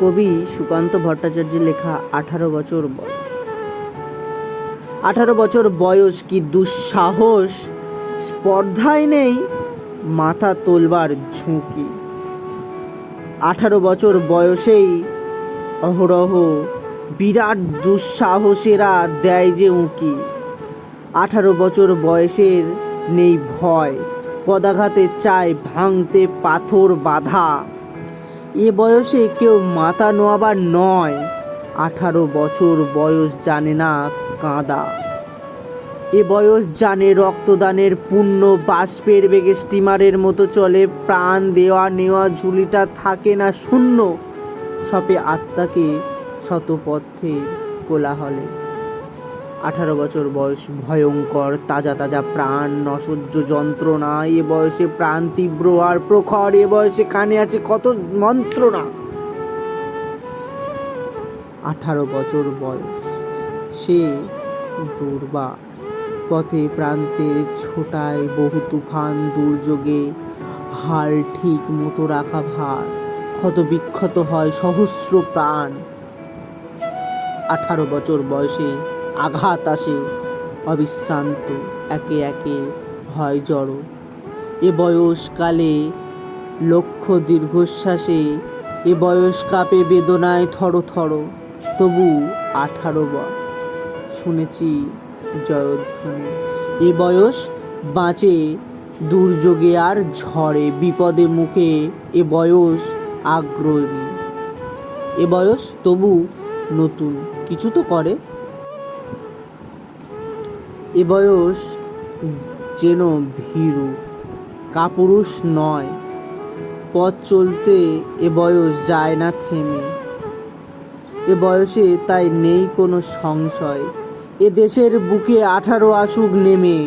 কবি সুকান্ত ভট্টাচার্যের লেখা আঠারো বছর বয়স আঠারো বছর বয়স কি দুঃসাহস? স্পর্ধায় নেই, মাথা তোলবার ঝুঁকি। আঠারো বছর বয়সেই অহরহ বিরাট দুঃসাহসেরা দেয় যে উঁকি। আঠারো বছর বয়সের নেই ভয়, পদাঘাতে চায় ভাঙতে পাথর বাধা। এ বয়সে কেউ মাথা নোয়াবার নয়। আঠারো বছর বয়স জানে না কাঁদা। এ বয়স জানে রক্তদানের পূর্ণ বাষ্পের বেগে স্টিমারের মতো চলে, প্রাণ দেওয়া নেওয়া ঝুলিটা থাকে না শূন্য। সপে আত্মাকে শতপথে কোলাহলে। আঠারো বছর বয়স ভয়ঙ্কর, তাজা তাজা প্রাণ নসহ্য যন্ত্রণা, এ বয়সে প্রাণ তীব্র আর প্রখর, এ বয়সে কানে আছে কত মন্ত্রণা। আঠারো বছর বয়স, সে দুর্বা, পথে প্রান্তের ছোটায় বহু তুফান দুর্যোগে, হাল ঠিক মতো রাখা ভার, ক্ষত বিক্ষত হয় সহস্র প্রাণ। আঠারো বছর বয়সে আঘাত আসে, অবিশ্রান্ত, একে একে হয় জড়। এ বয়সকালে লক্ষ দীর্ঘশ্বাসে, এ বয়স কাপে বেদনায় থর থর, তবু আঠারো বার। শুনেছি জয়ধ্বনি, এ বয়স বাঁচে দুর্যোগে আর ঝড়ে, বিপদে মুখে এ বয়স আগ্রহী। এ বয়স তবু নতুন, কিছু তো করে। এ বয়স যেন ভীরু, কাপুরুষ নয়। পথ চলতে এ বয়স যায় না থেমে। এ বয়সে তাই নেই কোনো সংশয়। এ দেশের বুকে আঠারো আসুক নেমে।